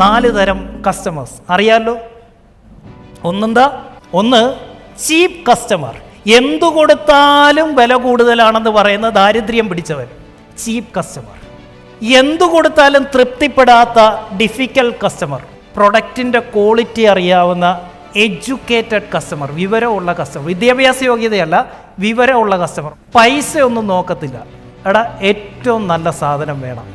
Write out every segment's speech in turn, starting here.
നാല് തരം കസ്റ്റമേഴ്സ് അറിയാലോ? ഒന്നെന്താ? ഒന്ന് ചീപ്പ് കസ്റ്റമർ എന്തു കൊടുത്താലും വില കൂടുതലാണെന്ന് പറയുന്ന ദാരിദ്ര്യം പിടിച്ചവൻ. ചീപ്പ് കസ്റ്റമർ എന്തു കൊടുത്താലും തൃപ്തിപ്പെടാത്ത ഡിഫിക്കൽ കസ്റ്റമർ പ്രൊഡക്റ്റിന്റെ ക്വാളിറ്റി അറിയാവുന്ന എഡ്യൂക്കേറ്റഡ് കസ്റ്റമർ വിവരമുള്ള കസ്റ്റമർ വിദ്യാഭ്യാസ യോഗ്യതയല്ല വിവരമുള്ള കസ്റ്റമർ പൈസ ഒന്നും നോക്കത്തില്ല. എടാ ഏറ്റവും നല്ല സാധനം വേണം.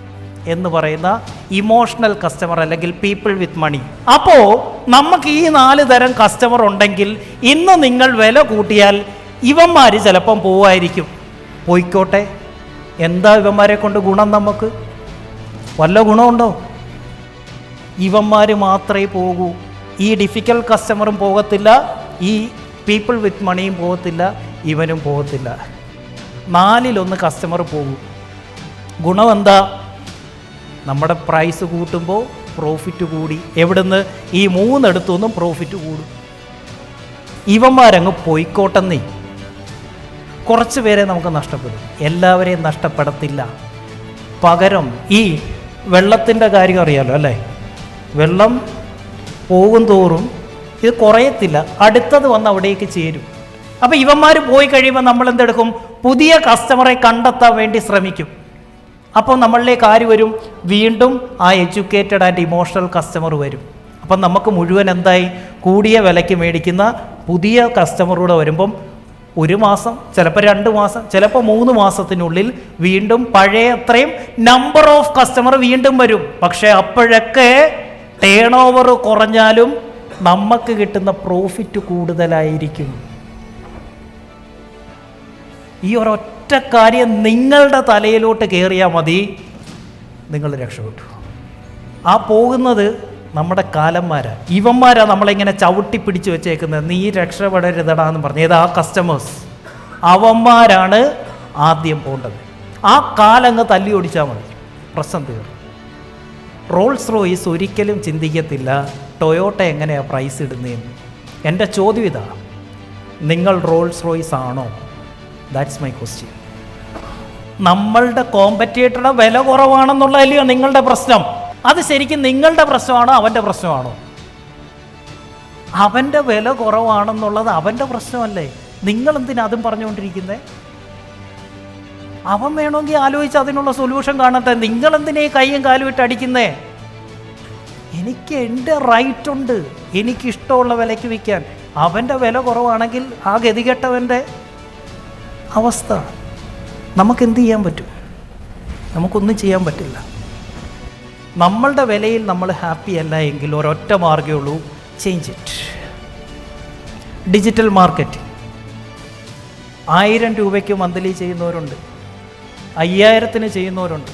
എന്ന് പറയുന്ന ഇമോഷണൽ കസ്റ്റമർ അല്ലെങ്കിൽ പീപ്പിൾ വിത്ത് മണി അപ്പോൾ നമുക്ക് ഈ നാല് തരം കസ്റ്റമർ ഉണ്ടെങ്കിൽ ഇന്ന് നിങ്ങൾ വില കൂട്ടിയാൽ ഇവന്മാർ ചിലപ്പം പോവായിരിക്കും. പോയിക്കോട്ടെ. എന്താ ഇവന്മാരെ കൊണ്ട് ഗുണം നമുക്ക്? വല്ല ഗുണമുണ്ടോ? ഇവന്മാർ മാത്രമേ പോകൂ. ഈ ഡിഫിക്കൽ കസ്റ്റമറും പോകത്തില്ല. ഈ പീപ്പിൾ വിത്ത് മണിയും പോകത്തില്ല. ഇവനും പോകത്തില്ല. നാലിലൊന്ന് കസ്റ്റമർ പോകും. ഗുണം എന്താ നമ്മുടെ പ്രൈസ് കൂട്ടുമ്പോൾ പ്രോഫിറ്റ് കൂടി. എവിടുന്ന്? ഈ മൂന്നെടുത്തൊന്നും പ്രോഫിറ്റ് കൂടും. ഇവന്മാരങ്ങ് പോയിക്കോട്ടെന്നേ. കുറച്ച് പേരെ നമുക്ക് നഷ്ടപ്പെടും. എല്ലാവരെയും നഷ്ടപ്പെടത്തില്ല. പകരം ഈ വെള്ളത്തിന്റെ കാര്യം അറിയാലോ അല്ലേ? വെള്ളം പോകും തോറും ഇത് കുറയത്തില്ല. അടുത്തത് വന്ന് അവിടേക്ക് ചേരും. അപ്പോൾ ഇവന്മാർ പോയി കഴിയുമ്പോൾ നമ്മൾ എന്തെടുക്കും പുതിയ കസ്റ്റമറെ കണ്ടെത്താൻ വേണ്ടി ശ്രമിക്കും. അപ്പോൾ നമ്മളിലേക്ക് ആര് വരും? വീണ്ടും ആ എഡ്യൂക്കേറ്റഡ് ആൻഡ് ഇമോഷണൽ കസ്റ്റമർ വരും. അപ്പം നമുക്ക് മുഴുവൻ എന്തായി? കൂടിയ വിലയ്ക്ക് മേടിക്കുന്ന പുതിയ കസ്റ്റമറൂടെ വരുമ്പം ഒരു മാസം ചിലപ്പോൾ രണ്ട് മാസം ചിലപ്പോൾ മൂന്ന് മാസത്തിനുള്ളിൽ വീണ്ടും പഴയ അത്രയും നമ്പർ ഓഫ് കസ്റ്റമർ വീണ്ടും വരും. പക്ഷേ അപ്പോഴൊക്കെ ടേൺ ഓവർ കുറഞ്ഞാലും നമുക്ക് കിട്ടുന്ന പ്രോഫിറ്റ് കൂടുതലായിരിക്കും. ഈ ഒരൊറ്റ കാര്യം നിങ്ങളുടെ തലയിലോട്ട് കയറിയാൽ മതി. നിങ്ങൾ രക്ഷപ്പെട്ടു. ആ പോകുന്നത് നമ്മുടെ കാലന്മാരാ. ഇവന്മാരാ നമ്മളിങ്ങനെ ചവിട്ടി പിടിച്ച് വെച്ചേക്കുന്നത്. നീ രക്ഷപ്പെടരുതടാ എന്ന് പറഞ്ഞു. ഏതാ കസ്റ്റമേഴ്സ് അവന്മാരാണ് ആദ്യം പോകേണ്ടത് ആ കാലങ്ങ് തല്ലി ഓടിച്ചാൽ മതി. പ്രശ്നം തീർന്നു. റോൾസ് റോയിസ് ഒരിക്കലും ചിന്തിക്കത്തില്ല ടൊയോട്ട എങ്ങനെയാണ് പ്രൈസ് ഇടുന്നതെന്ന് എന്റെ ചോദ്യം ഇതാണ് നിങ്ങൾ റോൾസ് റോയിസ് ആണോ? ദാറ്റ്സ് മൈ ക്വസ്റ്റ്യൻ നമ്മളുടെ കോമ്പറ്റേറ്ററുടെ വില കുറവാണെന്നുള്ളതല്ലയോ നിങ്ങളുടെ പ്രശ്നം? അത് ശരിക്കും നിങ്ങളുടെ പ്രശ്നമാണോ അവന്റെ പ്രശ്നമാണോ? അവന്റെ വില കുറവാണെന്നുള്ളത് അവന്റെ പ്രശ്നമല്ലേ? നിങ്ങൾ എന്തിനാ അതും പറഞ്ഞുകൊണ്ടിരിക്കുന്നത് അവൻ വേണമെങ്കിൽ ആലോചിച്ച് അതിനുള്ള സൊല്യൂഷൻ കാണട്ടെ. നിങ്ങൾ എന്തിനാ ഈ കൈയും കാലും ഇട്ട് അടിക്കുന്നേ? എനിക്ക് എന്റെ റൈറ്റ് ഉണ്ട്. എനിക്ക് ഇഷ്ടമുള്ള വിലയ്ക്ക് വിൽക്കാൻ. അവന്റെ വില കുറവാണെങ്കിൽ ആ ഗതികെട്ടവന്റെ അവസ്ഥ നമുക്ക് എന്ത് ചെയ്യാൻ പറ്റും? നമുക്കൊന്നും ചെയ്യാൻ പറ്റില്ല. നമ്മളുടെ വിലയിൽ നമ്മൾ ഹാപ്പി അല്ല എങ്കിൽ ഒരൊറ്റ മാർഗമേ ഉള്ളൂ ചേഞ്ച് ഇറ്റ് ഡിജിറ്റൽ മാർക്കറ്റിംഗ് ആയിരം രൂപയ്ക്ക് മന്ത്ലി ചെയ്യുന്നവരുണ്ട്. അയ്യായിരത്തിന് ചെയ്യുന്നവരുണ്ട്.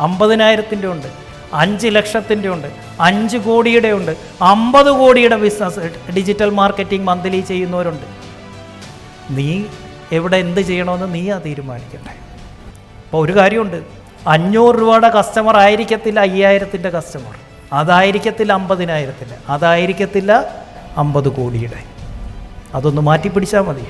അമ്പതിനായിരത്തിന്റെ ഉണ്ട്. അഞ്ച് ലക്ഷത്തിന്റെ ഉണ്ട്. അഞ്ച് കോടിയുടെ ഉണ്ട്. അമ്പത് കോടിയുടെ ബിസിനസ് ഡിജിറ്റൽ മാർക്കറ്റിംഗ് മന്ത്ലി ചെയ്യുന്നവരുണ്ട്. നീ എവിടെ എന്ത് ചെയ്യണമെന്ന് നീ ആ തീരുമാനിക്കട്ടെ. അപ്പോൾ ഒരു കാര്യമുണ്ട്. അഞ്ഞൂറ് രൂപയുടെ കസ്റ്റമർ ആയിരിക്കത്തില്ല അയ്യായിരത്തിന്റെ കസ്റ്റമർ അതായിരിക്കത്തില്ല അമ്പതിനായിരത്തിന്റെ. അതായിരിക്കത്തില്ല അമ്പത് കോടിയുടെ. അതൊന്ന് മാറ്റി പിടിച്ചാൽ മതി.